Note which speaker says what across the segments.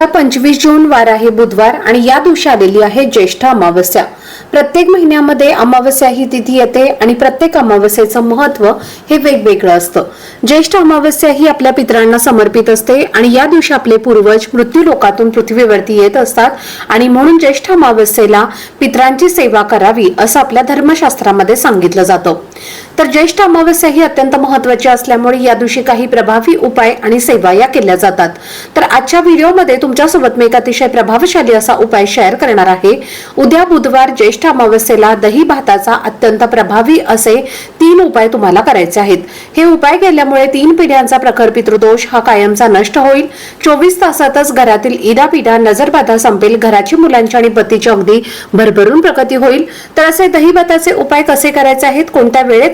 Speaker 1: पंचवीस जून वार आहे बुधवार आणि या दिवशी आलेली आहे ज्येष्ठ अमावस्या. प्रत्येक महिन्यामध्ये अमावस्या ही तिथी येते आणि प्रत्येक अमावस्येचं महत्त्व हे वेगवेगळं असतं. ज्येष्ठ अमावस्या ही आपल्या पितरांना समर्पित असते आणि या दिवशी आपले पूर्वज मृत्यू लोकातून पृथ्वीवरती येत असतात आणि म्हणून ज्येष्ठ अमावस्येला पितरांची सेवा करावी असं आपल्या धर्मशास्त्रामध्ये सांगितलं जातं. तर ज्येष्ठ अमावस्या ही अत्यंत महत्वाची असल्यामुळे या दिवशी काही प्रभावी उपाय आणि सेवा या केल्या जातात. तर आजच्या व्हिडिओमध्ये तुमच्यासोबत मी एक अतिशय प्रभावशाली असा उपाय शेअर करणार आहे. उद्या बुधवार ज्येष्ठ अमावस्येला दही भाताचा अत्यंत प्रभावी असे तीन उपाय तुम्हाला करायचे आहेत. हे उपाय केल्यामुळे तीन पिढ्यांचा प्रखर पितृदोष हा कायमचा नष्ट होईल. चोवीस तासातच घरातील इडापिडा नजरबाधा संपेल घराची मुलांची आणि पतीची अगदी भरभरून प्रगती होईल. तर असे दही भाताचे उपाय कसे करायचे आहेत? कोणत्या वेळेत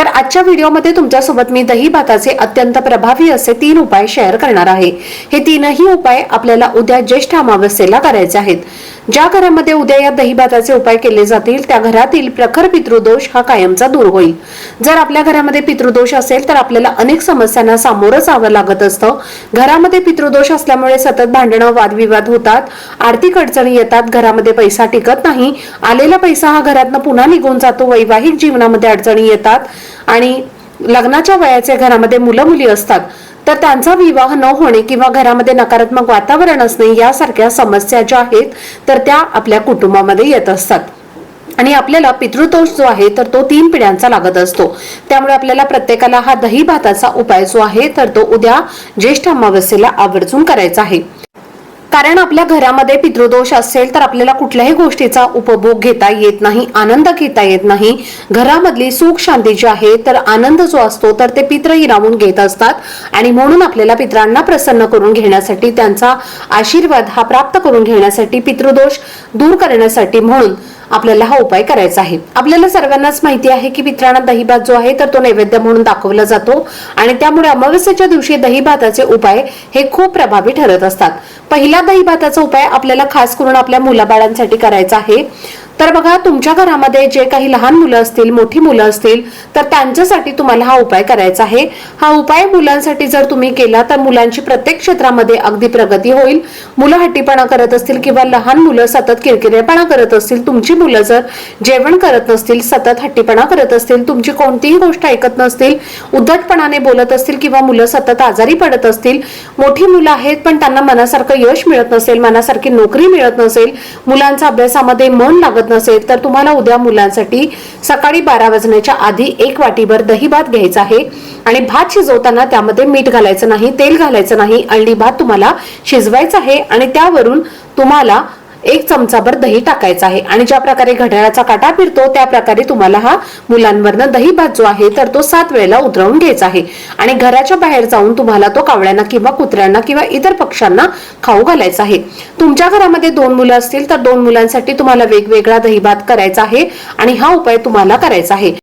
Speaker 1: तर आजच्या व्हिडिओमध्ये तुमच्यासोबत मी दही भाताचे अत्यंत प्रभावी असे तीन उपाय शेअर करणार आहे. हे तीनही उपाय आपल्याला उद्या ज्येष्ठ अमावस्येला करायचे आहेत. ज्या घरामध्ये उद्या या दहीभाताचे उपाय केले जातील त्या घरातील प्रखर पितृदोष हा कायमचा दूर होईल. जर आपल्या घरामध्ये पितृदोष असेल तर आपल्याला अनेक समस्यांना सामोरं जावं लागत असतं. घरामध्ये पितृदोष असल्यामुळे सतत भांडणं वादविवाद होतात. आर्थिक अडचणी येतात घरामध्ये पैसा टिकत नाही. आलेला पैसा हा घरातनं पुन्हा निघून जातो वैवाहिक जीवनामध्ये अडचणी येतात. आणि लग्नाच्या वयाचे घरामध्ये मुलं मुली असतात. तर त्यांचा विवाह न होणे किंवा घरामध्ये नकारात्मक वातावरण असणे यासारख्या समस्या ज्या आहेत तर त्या आपल्या कुटुंबामध्ये येत असतात. आणि आपल्याला पितृतोष जो आहे तर तो तीन पिढ्यांचा लागत असतो. त्यामुळे आपल्याला प्रत्येकाला हा दही भाताचा उपाय जो आहे तर तो उद्या ज्येष्ठ अमावस्येला आवर्जून करायचा आहे. कारण आपल्या घरामध्ये पितृदोष असेल तर आपल्याला कुठल्याही गोष्टीचा उपभोग घेता येत नाही आनंद घेता येत नाही. घरामधली सुख शांती जी आहे तर आनंद जो असतो तर ते पित्र हिरावून घेत असतात. आणि म्हणून आपल्याला पित्रांना प्रसन्न करून घेण्यासाठी त्यांचा आशीर्वाद हा प्राप्त करून घेण्यासाठी पितृदोष दूर करण्यासाठी म्हणून आपल्याला हा उपाय करायचा आहे. आपल्याला सर्वांनाच माहिती आहे की पित्रांना दहीभात जो आहे तर तो नैवेद्य म्हणून दाखवला जातो आणि त्यामुळे अमावस्येच्या दिवशी दहीभाताचे उपाय हे खूप प्रभावी ठरत असतात. पहिला दहीभाताचा उपाय आपल्याला खास करून आपल्या मुलाबाळांसाठी करायचा आहे. तर बघा तुमच्या घरामध्ये जे काही लहान मुलं असतील मोठी मुलं असतील तर त्यांच्यासाठी तुम्हाला हा उपाय करायचा आहे. हा उपाय मुलांसाठी जर तुम्ही केला तर मुलांची प्रत्येक क्षेत्रामध्ये अगदी प्रगती होईल. मुलं हट्टीपणा करत असतील किंवा लहान मुलं सतत किरकिरेपणा करत असतील तुमची मुलं जर जेवण करत नसतील सतत हट्टीपणा करत असतील तुमची कोणतीही गोष्ट ऐकत नसतील उद्धटपणाने बोलत असतील किंवा मुलं सतत आजारी पडत असतील मोठी मुलं आहेत पण त्यांना मनासारखं यश मिळत नसेल मनासारखी नोकरी मिळत नसेल मुलांचा अभ्यासामध्ये मन लागत नसेल तर तुम्हाला उद्या मुलांसाठी सकाळी बारा वाजण्याच्या आधी एक वाटीभर दही भात घ्यायचा आहे. आणि भात शिजवताना त्यामध्ये मीठ घालायचं नाही तेल घालायचं नाही अळणी भात तुम्हाला शिजवायचा आहे. आणि त्यावरून तुम्हाला एक चमचाभर दही टाकायचा आहे. आणि ज्या प्रकारे घड्याळाचा काटा फिरतो त्या प्रकारे तुम्हाला हा मुलांवरनं दही भात जो आहे तर तो सात वेळेला उतरवून घ्यायचा आहे. आणि घराच्या बाहेर जाऊन तुम्हाला तो कावळ्यांना किंवा कुत्र्यांना किंवा इतर पक्ष्यांना खाऊ घालायचा आहे. तुमच्या घरामध्ये दोन मुलं असतील तर दोन मुलांसाठी तुम्हाला वेगवेगळा दही भात करायचा आहे. आणि हा उपाय तुम्हाला करायचा आहे.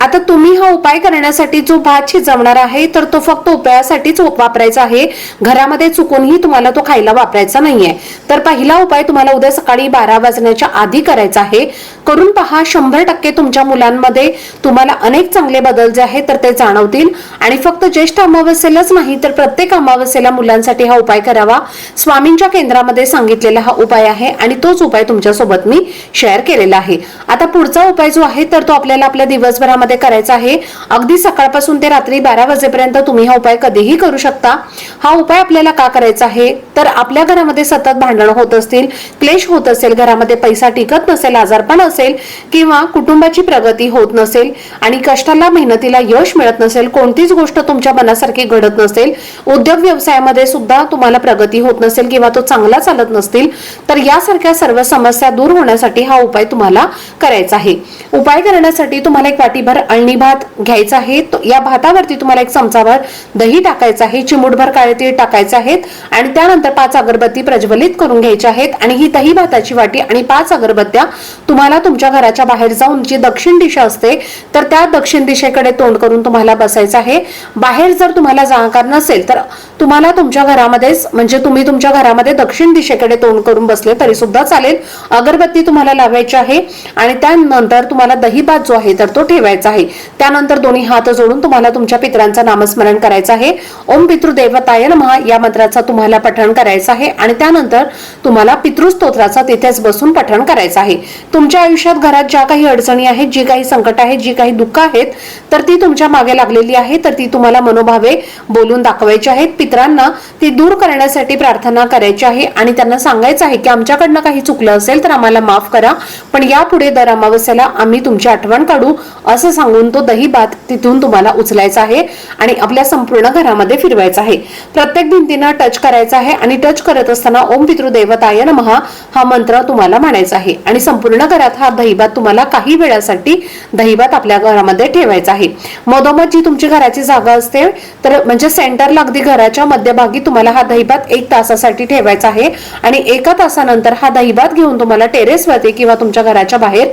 Speaker 1: आता तुम्ही हा उपाय करण्यासाठी जो भात शिजवणार आहे तर तो फक्त उपायासाठीच वापरायचा आहे. घरामध्ये चुकूनही तुम्हाला तो खायला वापरायचा नाहीये. तर पहिला उपाय तुम्हाला उद्या सकाळी बारा वाजण्याच्या आधी करायचा आहे. करून पहा शंभर टक्के तुमच्या मुलांमध्ये तुम्हाला अनेक चांगले बदल जे आहेत तर ते जाणवतील. आणि फक्त ज्येष्ठ अमावस्येलाच नाही तर प्रत्येक अमावस्येला मुलांसाठी हा उपाय करावा. स्वामींच्या केंद्रामध्ये सांगितलेला हा उपाय आहे आणि तोच उपाय तुमच्यासोबत मी शेअर केलेला आहे. आता पुढचा उपाय जो आहे तर तो आपल्याला आपल्या दिवस दिवसभरामध्ये करायचा आहे. अगदी सकाळपासून ते रात्री बारा वाजेपर्यंत तुम्ही हा उपाय कधीही करू शकता. हा उपाय आपल्याला का करायचा आहे? तर आपल्या घरामध्ये सतत भांडण होत असतील क्लेश होत असेल घरामध्ये पैसा टिकत नसेल आजारपण असेल किंवा कुटुंबाची प्रगती होत नसेल आणि कष्टाला मेहनतीला यश मिळत नसेल कोणतीच गोष्ट तुमच्या मनासारखी घडत नसेल उद्योग व्यवसायामध्ये सुद्धा तुम्हाला प्रगती होत नसेल किंवा तो चांगला चालत नसतील तर यासारख्या सर्व समस्या दूर होण्यासाठी हा उपाय तुम्हाला करायचा आहे. उपाय करण्यासाठी तुम्हाला एक वाटीभर अळणी भात घ्यायचा आहे. या भातावरती तुम्हाला एक चमचाभर दही टाकायचं आहे. चिमूटभर काळे तीळ टाकायचे आहेत. आणि त्यानंतर पाच अगरबत्ती प्रज्वलित करून घ्यायच्या आहेत. आणि ही दही भाताची वाटी आणि पाच अगरबत्त्या तुम्हाला तुमच्या घराच्या बाहेर जाऊन जी दक्षिण दिशा असते तर त्या दक्षिण दिशेकडे तोंड करून तुम्हाला बसायचं आहे. बाहेर जर तुम्हाला जाणकार नसेल तर तुम्हाला तुमच्या घरामध्येच म्हणजे तुम्ही तुमच्या घरामध्ये दक्षिण दिशेकडे तोंड करून बसले तरी सुद्धा चालेल. अगरबत्ती तुम्हाला लावायची आहे. आणि त्यानंतर तुम्हाला दही भात जो आहे तर तो ठेवायचा आहे. त्यानंतर दोन्ही हात जोडून तुम्हाला तुमच्या पितरांचं नामस्मरण करायचं आहे. ओम पितृदेवताय नमः या मंत्राचा तुम्हाला पठण करायचं आहे आणि त्यानंतर तुम्हाला पितृस्तोत्राचा तिथेच बसून पठण करायचं आहे. तुमच्या आयुष्यात घरात ज्या काही अडचणी आहेत जी काही संकट आहेत जी काही दुःख आहेत तर ती तुमच्या मागे लागलेली आहे तर ती तुम्हाला मनोभावे बोलून दाखवायची आहेत. पितरांना ती दूर करण्यासाठी प्रार्थना करायची आहे आणि त्यांना सांगायचं आहे की आमच्याकडनं काही चुकलं असेल तर आम्हाला माफ करा पण यापुढे दर अमावस्याला आम्ही तुमची आठवण काढू. असं सांगून तो दही भात तिथून तुम्हाला उचलायचा आहे आणि आपल्या संपूर्ण घरामध्ये फिरवायचा आहे. प्रत्येक भिंतीनं टच करायचा आहे आणि टच करत असताना ओम पितृदेवताय महा हा मंत्र तुम्हाला म्हणायचा आहे. आणि संपूर्ण घरात हा दहीभात तुम्हाला काही वेळासाठी दहीभात आपल्या घरामध्ये ठेवायचा आहे. मधोमध जी तुमची घराची जागा असते तर म्हणजे सेंटरला अगदी घराच्या मध्यभागी तुम्हाला हा दहीभात एक तासासाठी ठेवायचा आहे. आणि एका तासानंतर हा दहीभात घेऊन तुम्हाला टेरेसवरती किंवा तुमच्या घराच्या बाहेर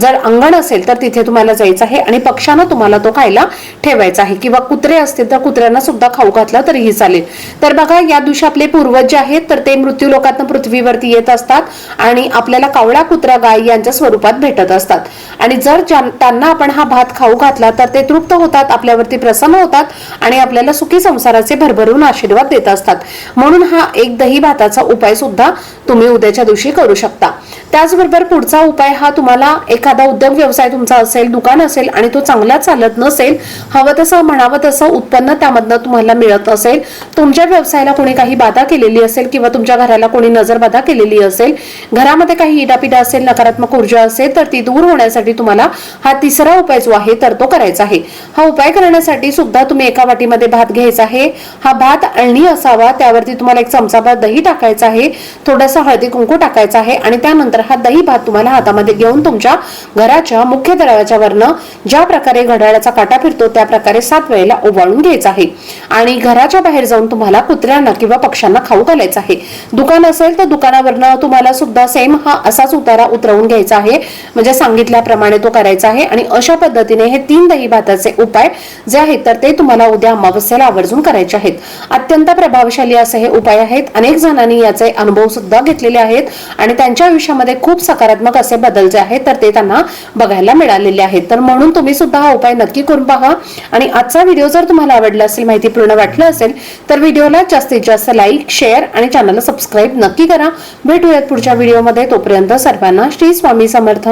Speaker 1: जर अंगण असेल तर तिथे तुम्हाला जायचं आहे आणि पक्ष्यांना तुम्हाला तो खायला ठेवायचा आहे. किंवा कुत्रे असतील तर कुत्र्यांना सुद्धा खाऊ घातला तरीही चालेल. तर बघा या दिवशी आपले पूर्वज जे आहेत तर ते मृत्यू लोकात पृथ्वीवरती येत असतात आणि आपल्याला कावळा कुत्रा गाय यांच्या स्वरूपात भेटत असतात. आणि जर ज्यां- त्यांना आपण हा भात खाऊ घातला तर ते तृप्त होतात आपल्यावरती प्रसन्न होतात आणि आपल्याला सुखी संसाराचे भरभरून आशीर्वाद देत असतात. म्हणून हा एक दही भाताचा उपाय सुद्धा तुम्ही उद्याच्या दिवशी करू शकता. त्याचबरोबर पुढचा उपाय हा तुम्हाला एखादा उद्योग व्यवसाय तुमचा असेल दुकान असेल आणि तो चांगला चालत नसेल हवं तसं म्हणावं तसं उत्पन्न त्यामधनं तुम्हाला मिळत असेल तुमच्या व्यवसायाला कोणी काही बाधा केलेली असेल किंवा तुमच्या घराला कोणी नजरबाधा केलेली असेल घरामध्ये काही इडापिडा असेल नकारात्मक ऊर्जा असेल तर ती दूर होण्यासाठी तुम्हाला हा तिसरा उपाय जो आहे तर तो करायचा आहे. हा उपाय करण्यासाठी सुद्धा तुम्ही एका वाटीमध्ये भात घ्यायचा आहे. हा भात अळणी असावा त्यावरती तुम्हाला एक चमचाभर दही टाकायचा आहे थोडासा हळदी कुंकू टाकायचा आहे आणि त्यानंतर हा दही भात तुम्हाला हातामध्ये घेऊन तुमच्या घराच्या मुख्य दरवाजाच्या वरनं ज्या प्रकारे घड्याळाचा काटा फिरतो त्या प्रकारे सात वेळेला ओवाळून घ्यायचा आहे. आणि घराच्या बाहेर जाऊन तुम्हाला कुत्र्यांना किंवा पक्ष्यांना खाऊ घालायचं आहे. दुकान असेल तर दुकानावरनं तुम्हाला सुद्धा सेम हा असाच उतारा उतरवून घ्यायचा आहे. म्हणजे सांगितल्याप्रमाणे तो करायचा आहे. आणि अशा पद्धतीने हे तीन दही भाताचे उपाय जे आहेत तर ते तुम्हाला उद्या अमावस्याला आवर्जून करायचे आहेत. अत्यंत प्रभावशाली असे हे उपाय आहेत. अनेक जणांनी याचे अनुभव सुद्धा घेतलेले आहेत. आणि त्यांच्या आयुष्यामध्ये खूप सकारात्मक असे बदल जे आहेत तर ते त्यांना बघायला मिळालेले आहेत. तर म्हणून तुम्ही सुद्धा हा उपाय नक्की करून पहा. आणि आजचा व्हिडिओ जर तुम्हाला आवडला असेल माहिती पूर्ण वाटलं असेल तर व्हिडिओला जास्तीत जास्त लाईक शेअर आणि चॅनलला सबस्क्राईब नक्की करा. भेटूयात पुढच्या व्हिडिओमध्ये. तोपर्यंत सर्वांना श्री स्वामी समर्थ.